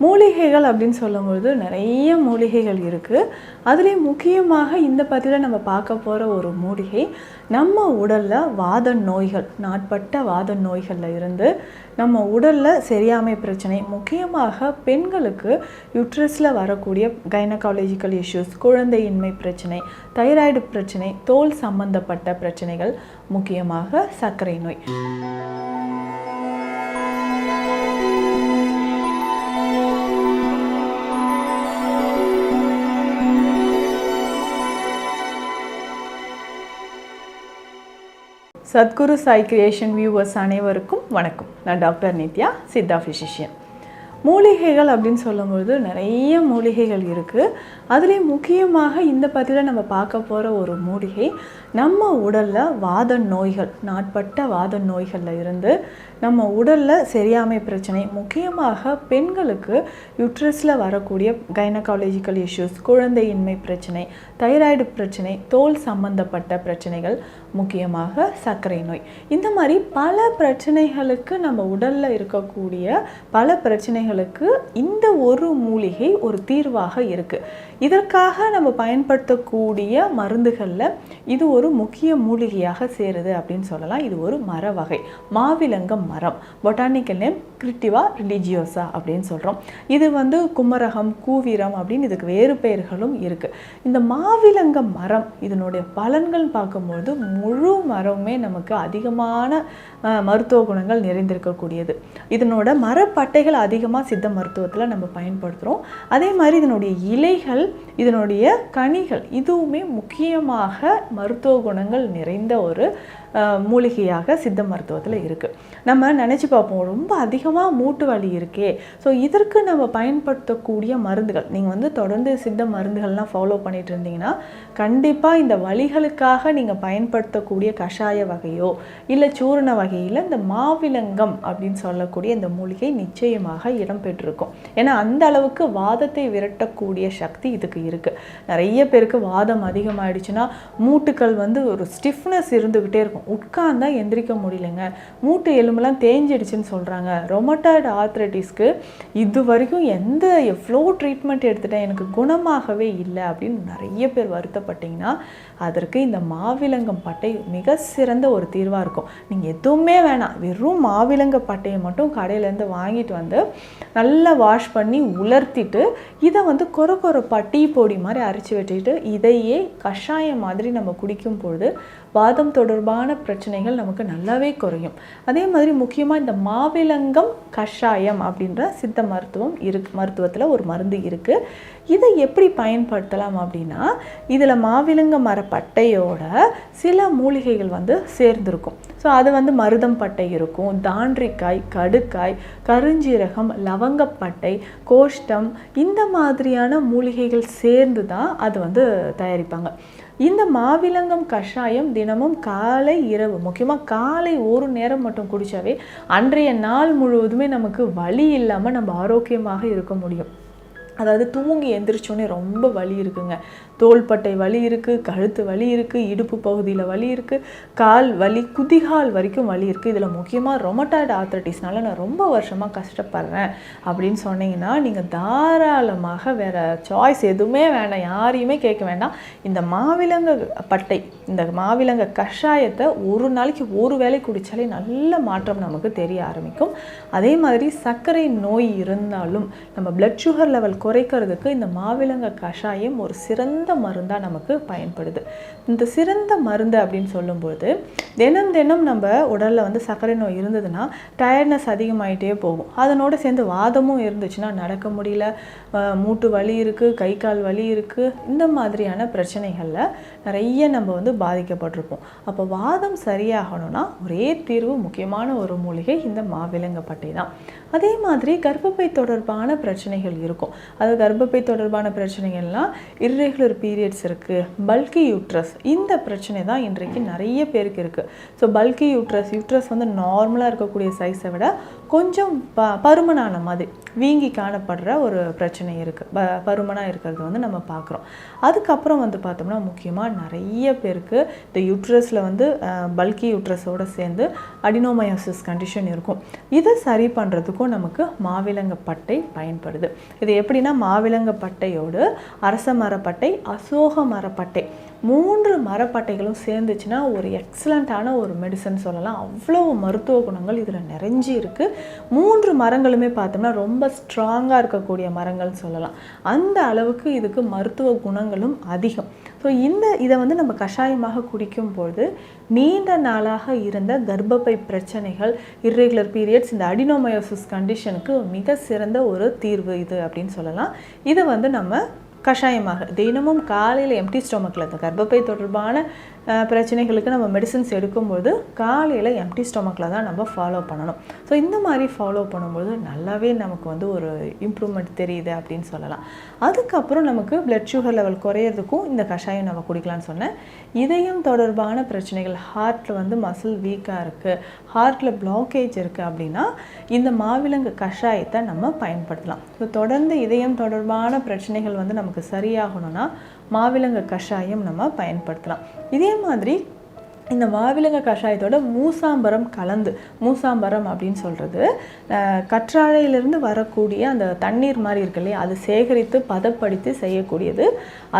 மூலிகைகள் அப்படின்னு சொல்லும்பொழுது நிறைய மூலிகைகள் இருக்குது அதுலேயும் முக்கியமாக இந்த பதிவில் நம்ம பார்க்க போகிற ஒரு மூலிகை நம்ம உடலில் வாத நோய்கள் நாட்பட்ட வாத நோய்களில் இருந்து நம்ம உடலில் சரியாமை பிரச்சனை முக்கியமாக பெண்களுக்கு யூட்ரஸில் வரக்கூடிய கைனகாலஜிக்கல் இஷ்யூஸ் குழந்தையின்மை பிரச்சனை தைராய்டு பிரச்சனை தோல் சம்பந்தப்பட்ட பிரச்சனைகள் முக்கியமாக சர்க்கரை நோய். சத்குரு சாய் கிரியேஷன் வியூவர்ஸ் அனைவருக்கும் வணக்கம். நான் டாக்டர் நித்யா சித்தா ஃபிசிஷியன் மூலிகைகள் அப்படின்னு சொல்லும்பொழுது நிறைய மூலிகைகள் இருக்குது அதுலேயும் முக்கியமாக இந்த பதிவில் நம்ம பார்க்க போகிற ஒரு மூலிகை நம்ம உடலில் வாத நோய்கள் நாட்பட்ட வாத நோய்களில் இருந்து நம்ம உடலில் சரியாமை பிரச்சனை முக்கியமாக பெண்களுக்கு யூட்ரஸில் வரக்கூடிய கைனகாலஜிக்கல் இஷ்யூஸ் குழந்தையின்மை பிரச்சனை தைராய்டு பிரச்சனை தோல் சம்பந்தப்பட்ட பிரச்சனைகள் முக்கியமாக சர்க்கரை நோய். இந்த மாதிரி பல பிரச்சனைகளுக்கு நம்ம உடலில் இருக்கக்கூடிய பல பிரச்சனைகளுக்கு இந்த ஒரு மூலிகை ஒரு தீர்வாக இருக்குது இதற்காக நம்ம பயன்படுத்தக்கூடிய மருந்துகளில் இது ஒரு முக்கிய மூலிகையாக சேருது அப்படின்னு சொல்லலாம். இது ஒரு மர வகை. மாவிலங்கம் மரம். பொட்டானிக்கல் நேம் கிரிட்டிவா ரிலிஜியோசா அப்படின்னு சொல்கிறோம் இது வந்து குமரகம் கூவிரம் அப்படின்னு இதுக்கு வேறு பெயர்களும் இருக்குது இந்த மாவிலங்க மரம் இதனுடைய பலன்கள் பார்க்கும்பொழுது முழு மரமுமே நமக்கு அதிகமான மருத்துவ குணங்கள் நிறைந்திருக்கக்கூடியது. இதனோட மரப்பட்டைகள் அதிகமாக சித்த மருத்துவத்தில் நம்ம பயன்படுத்துகிறோம் அதே மாதிரி இதனுடைய இலைகள் இதனுடைய கனிகள் இதுவுமே முக்கியமாக மருத்துவ குணங்கள் நிறைந்த ஒரு மூலிகையாக சித்த மருத்துவத்தில் இருக்குது நம்ம நினச்சி பார்ப்போம் ரொம்ப அதிகமாக மூட்டு வலி இருக்கே. ஸோ இதற்கு நம்ம பயன்படுத்தக்கூடிய மருந்துகள் நீங்கள் வந்து தொடர்ந்து சித்த மருந்துகள்லாம் ஃபாலோ பண்ணிட்டு இருந்தீங்கன்னா கண்டிப்பாக இந்த வழிகளுக்காக நீங்கள் பயன்படுத்தக்கூடிய கஷாய வகையோ இல்லை சூரண வகையில் இந்த மாவிலங்கம் அப்படின்னு சொல்லக்கூடிய இந்த மூலிகை நிச்சயமாக இடம்பெற்றிருக்கும் ஏன்னா அந்த அளவுக்கு வாதத்தை விரட்டக்கூடிய சக்தி இதுக்கு இருக்குது நிறைய பேருக்கு வாதம் அதிகமாகிடுச்சுன்னா மூட்டுக்கள் வந்து ஒரு ஸ்டிஃப்னஸ் இருந்துக்கிட்டே இருக்கும். உட்கார்ந்தா எந்திரிக்க முடியலங்க. மூட்டு எலும்புலாம் தேஞ்சிடுச்சுன்னு சொல்கிறாங்க ரொமட்டாய்டு ஆர்த்ரைட்டிஸ்க்கு இது வரைக்கும் எந்த எவ்வளோ ட்ரீட்மெண்ட் எடுத்துட்டேன் எனக்கு குணமாகவே இல்லை அப்படின்னு நிறைய பேர் வருத்தப்பட்டீங்கன்னா அதற்கு இந்த மாவிலங்கம் பட்டை மிக சிறந்த ஒரு தீர்வாக இருக்கும். நீங்கள் எதுவுமே வேணாம். வெறும் மாவிலங்க பட்டையை மட்டும் கடையிலேருந்து வாங்கிட்டு வந்து நல்லா வாஷ் பண்ணி உலர்த்திட்டு இதை வந்து கொர கொரப்பா டீ பொடி மாதிரி அரைச்சி வச்சுக்கிட்டு இதையே கஷாயம் மாதிரி நம்ம குடிக்கும் பொழுது வாதம் தொடர்பான பிரச்சனைகள் நமக்கு நல்லாவே குறையும். அதே மாதிரி முக்கியமாக இந்த மாவிலங்கம் கஷாயம் அப்படின்ற சித்த மருத்துவம் இரு மருத்துவத்தில் ஒரு மருந்து இருக்குது இதை எப்படி பயன்படுத்தலாம் அப்படின்னா இதில் மாவிலங்க மரப்பட்டையோட சில மூலிகைகள் வந்து சேர்ந்திருக்கும். ஸோ அது வந்து மருதம் பட்டை இருக்கும். தாண்டிக்காய் கடுக்காய் கருஞ்சீரகம் லவங்கப்பட்டை கோஷ்டம் இந்த மாதிரியான மூலிகைகள் சேர்ந்து தான் அது வந்து தயாரிப்பாங்க. இந்த மாவிலங்கம் கஷாயம் தினமும் காலை இரவு முக்கியமாக காலை ஒரு நேரம் மட்டும் குடித்தாவே அன்றைய நாள் முழுவதுமே நமக்கு வலி இல்லாமல் நம்ம ஆரோக்கியமாக இருக்க முடியும். அதாவது தூங்கி எந்திரிச்சோன்னே ரொம்ப வலி இருக்குங்க. தோள்பட்டை வலி இருக்குது கழுத்து வலி இருக்குது இடுப்பு பகுதியில் வலி இருக்குது கால் வலி குதிகால் வரைக்கும் வலி இருக்குது இதில் முக்கியமாக ரொமட்டாய்டு ஆர்த்தட்டிஸ்னால நான் ரொம்ப வருஷமாக கஷ்டப்படுறேன் அப்படின்னு சொன்னீங்கன்னா நீங்கள் தாராளமாக வேறு சாய்ஸ் எதுவுமே வேண்டாம் யாரையுமே கேட்க வேண்டாம். இந்த மாவிலங்க பட்டை இந்த மாவிலங்க கஷாயத்தை ஒரு நாளைக்கு ஒரு வேளை குடித்தாலே நல்ல மாற்றம் நமக்கு தெரிய ஆரம்பிக்கும். அதே மாதிரி சர்க்கரை நோய் இருந்தாலும் நம்ம பிளட் சுகர் லெவல் குறைக்கிறதுக்கு இந்த மாவிலங்க கஷாயம் ஒரு சிறந்த மருந்தாக நமக்கு பயன்படுது. இந்த சிறந்த மருந்து அப்படின்னு சொல்லும்போது தினம் தினம் நம்ம உடலில் வந்து சர்க்கரை நோய் இருந்ததுன்னா டயர்ட்னஸ் அதிகமாகிட்டே போகும். அதனோடு சேர்ந்து வாதமும் இருந்துச்சுன்னா நடக்க முடியல மூட்டு வலி இருக்குது கை கால் வலி இருக்குது இந்த மாதிரியான பிரச்சனைகளில் நிறைய நம்ம வந்து பாதிக்கப்பட்டிருப்போம். அப்போ வாதம் சரியாகணும்னா ஒரே தீர்வு முக்கியமான ஒரு மூலிகை இந்த மாவிலங்கப்பட்டை தான். அதே மாதிரி கர்ப்பப்பை தொடர்பான பிரச்சனைகள் இருக்கும். அது கர்ப்பப்பை தொடர்பான பிரச்சனைகள்லாம் இர்ரெகுலர் பீரியட்ஸ் இருக்குது பல்கி யூட்ரஸ் இந்த பிரச்சனை தான் இன்றைக்கு நிறைய பேருக்கு இருக்குது ஸோ பல்கி யூட்ரஸ் யூட்ரஸ் வந்து நார்மலாக இருக்கக்கூடிய சைஸை விட கொஞ்சம் ப பருமனான மாதிரி வீங்கி காணப்படுற ஒரு பிரச்சனை இருக்குது ப பருமனாக இருக்கிறது வந்து நம்ம பார்க்குறோம் அதுக்கப்புறம் வந்து பார்த்தோம்னா முக்கியமாக நிறைய பேருக்கு இந்த யூட்ரஸில் வந்து பல்கி யூட்ரஸோடு சேர்ந்து அடினோமயோசிஸ் கண்டிஷன் இருக்கும். இதை சரி பண்ணுறதுக்கும் நமக்கு மாவிலங்கப்பட்டை பயன்படுது. இது எப்படின்னா மாவிலங்க பட்டையோடு அரச மரப்பட்டை அசோக மரப்பட்டை மூன்று மரப்பட்டைகளும் சேர்ந்துச்சுன்னா ஒரு எக்ஸலண்ட்டான ஒரு மெடிசன் சொல்லலாம். அவ்வளோ மருத்துவ குணங்கள் இதில் நிறைஞ்சி இருக்குது மூன்று மரங்களுமே பார்த்தோம்னா ரொம்ப ஸ்ட்ராங்காக இருக்கக்கூடிய மரங்கள்னு சொல்லலாம். அந்த அளவுக்கு இதுக்கு மருத்துவ குணங்களும் அதிகம். ஸோ இந்த இதை வந்து நம்ம கஷாயமாக குடிக்கும்பொழுது நீண்ட நாளாக இருந்த கர்ப்பப்பை பிரச்சனைகள் இர்ரெகுலர் பீரியட்ஸ் இந்த அடினோமயோசிஸ் கண்டிஷனுக்கு மிக சிறந்த ஒரு தீர்வு இது அப்படின்னு சொல்லலாம். இதை வந்து நம்ம கஷாயமாக. தினமும் காலையில் எம்டி ஸ்டொமக்கில் இந்த கர்ப்பப்பை தொடர்பான பிரச்சனைகளுக்கு நம்ம மெடிசின்ஸ் எடுக்கும்போது காலையில் எம்டி ஸ்டொமக்கில் தான் நம்ம ஃபாலோ பண்ணணும். ஸோ இந்த மாதிரி ஃபாலோ பண்ணும்போது நல்லாவே நமக்கு வந்து ஒரு இம்ப்ரூவ்மெண்ட் தெரியுது அப்படின்னு சொல்லலாம். அதுக்கப்புறம் நமக்கு பிளட் சுகர் லெவல் குறையிறதுக்கும் இந்த கஷாயம் நம்ம குடிக்கலாம்னு சொன்னேன். இதயம் தொடர்பான பிரச்சனைகள் ஹார்ட்டில் வந்து மசில் வீக்காக இருக்குது ஹார்ட்டில் பிளாக்கேஜ் இருக்குது அப்படின்னா இந்த மாவிலங்கு கஷாயத்தை நம்ம பயன்படுத்தலாம். ஸோ தொடர்ந்து இதயம் தொடர்பான பிரச்சனைகள் வந்து நமக்கு சரியாகணும்னா மாவிலங்கு கஷாயம் நம்ம பயன்படுத்தலாம். இதே மாதிரி இந்த மாவிலங்க கஷாயத்தோட மூசாம்பரம் கலந்து மூசாம்பரம் அப்படின்னு சொல்கிறது கற்றாழையிலிருந்து வரக்கூடிய அந்த தண்ணீர் மாதிரி இருக்கு இல்லையா அது சேகரித்து பதப்படுத்தி செய்யக்கூடியது.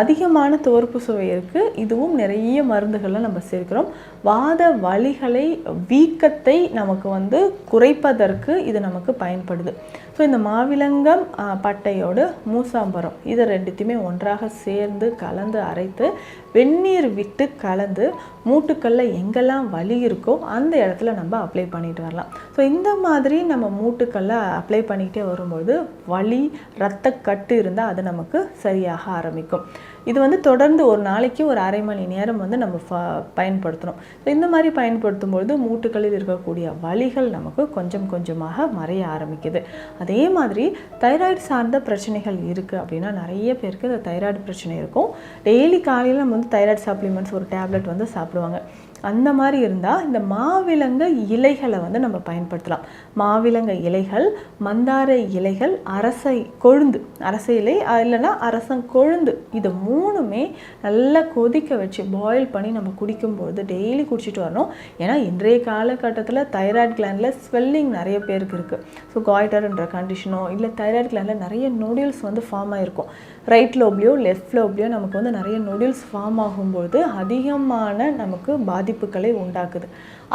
அதிகமான துவர்ப்பு சுவை இருக்குது இதுவும் நிறைய மருந்துகளை நம்ம சேர்க்கிறோம். வாத வழிகளை வீக்கத்தை நமக்கு வந்து குறைப்பதற்கு இது நமக்கு பயன்படுது. ஸோ இந்த மாவிலங்கம் பட்டையோடு மூசாம்பரம் இதை ரெண்டுத்தையுமே ஒன்றாக சேர்ந்து கலந்து அரைத்து வெந்நீர் விட்டு கலந்து மூட்டுக்கல்ல எங்கெல்லாம் வலி இருக்கோ அந்த இடத்துல நம்ம அப்ளை பண்ணிட்டு வரலாம். ஸோ இந்த மாதிரி நம்ம மூட்டுக்கல்ல அப்ளை பண்ணிக்கிட்டே வரும்போது வலி இரத்தக்கட்டு இருந்தால் அது நமக்கு சரியாக ஆரம்பிக்கும். இது வந்து தொடர்ந்து ஒரு நாளைக்கு ஒரு அரை மணி நேரம் வந்து நம்ம ஃப பயன்படுத்தணும் ஸோ இந்த மாதிரி பயன்படுத்தும் பொழுது மூட்டுகளில் இருக்கக்கூடிய வலிகள் நமக்கு கொஞ்சம் கொஞ்சமாக மறைய ஆரம்பிக்குது. அதே மாதிரி தைராய்டு சார்ந்த பிரச்சனைகள் இருக்குது அப்படின்னா நிறைய பேருக்கு இந்த தைராய்டு பிரச்சனை இருக்கும். டெய்லி காலையில் நம்ம வந்து தைராய்டு சப்ளிமெண்ட்ஸ் ஒரு டேப்லெட் வந்து சாப்பிடுவாங்க. அந்த மாதிரி இருந்தால் இந்த மாவிலங்க இலைகளை வந்து நம்ம பயன்படுத்தலாம். மாவிலங்க இலைகள் மந்தார இலைகள் அரசை கொழுந்து. அரச இலை இல்லைன்னா அரசம் கொழுந்து. இது மூணுமே நல்லா கொதிக்க வச்சு பாயில் பண்ணி நம்ம குடிக்கும்போது டெய்லி குடிச்சிட்டு வரணும். ஏன்னா இன்றைய காலகட்டத்தில் தைராய்டு கிளாண்டில் ஸ்வெல்லிங் நிறைய பேருக்கு இருக்குது ஸோ காய்டர்ன்ற கண்டிஷனோ இல்லை தைராய்டு கிளாண்டில் நிறைய நூடுல்ஸ் வந்து ஃபார்ம் ஆகிருக்கும் ரைட் லோப்லேயோ லெஃப்ட் லோப்லேயோ நமக்கு வந்து நிறைய நூடுல்ஸ் ஃபார்ம் ஆகும்போது அதிகமான நமக்கு பாதிப்புகளை உண்டாக்குது.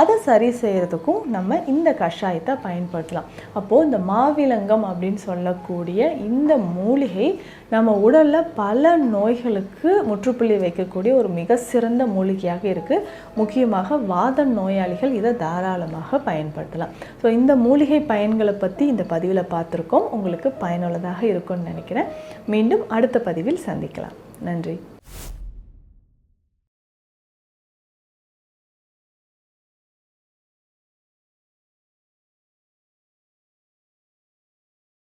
அதை சரி செய்கிறதுக்கும் நம்ம இந்த கஷாயத்தை பயன்படுத்தலாம். அப்போது இந்த மாவிலங்கம் அப்படின்னு சொல்லக்கூடிய இந்த மூலிகை நம்ம உடலில் பல நோய்களுக்கு முற்றுப்புள்ளி வைக்கக்கூடிய ஒரு மிக சிறந்த மூலிகையாக இருக்குது முக்கியமாக வாத நோயாளிகள் இதை தாராளமாக பயன்படுத்தலாம். ஸோ இந்த மூலிகை பயன்களை பற்றி இந்த பதிவில் பார்த்துருக்கோம். உங்களுக்கு பயனுள்ளதாக இருக்கும்னு நினைக்கிறேன். மீண்டும் அடுத்த பதிவில் சந்திக்கலாம். நன்றி.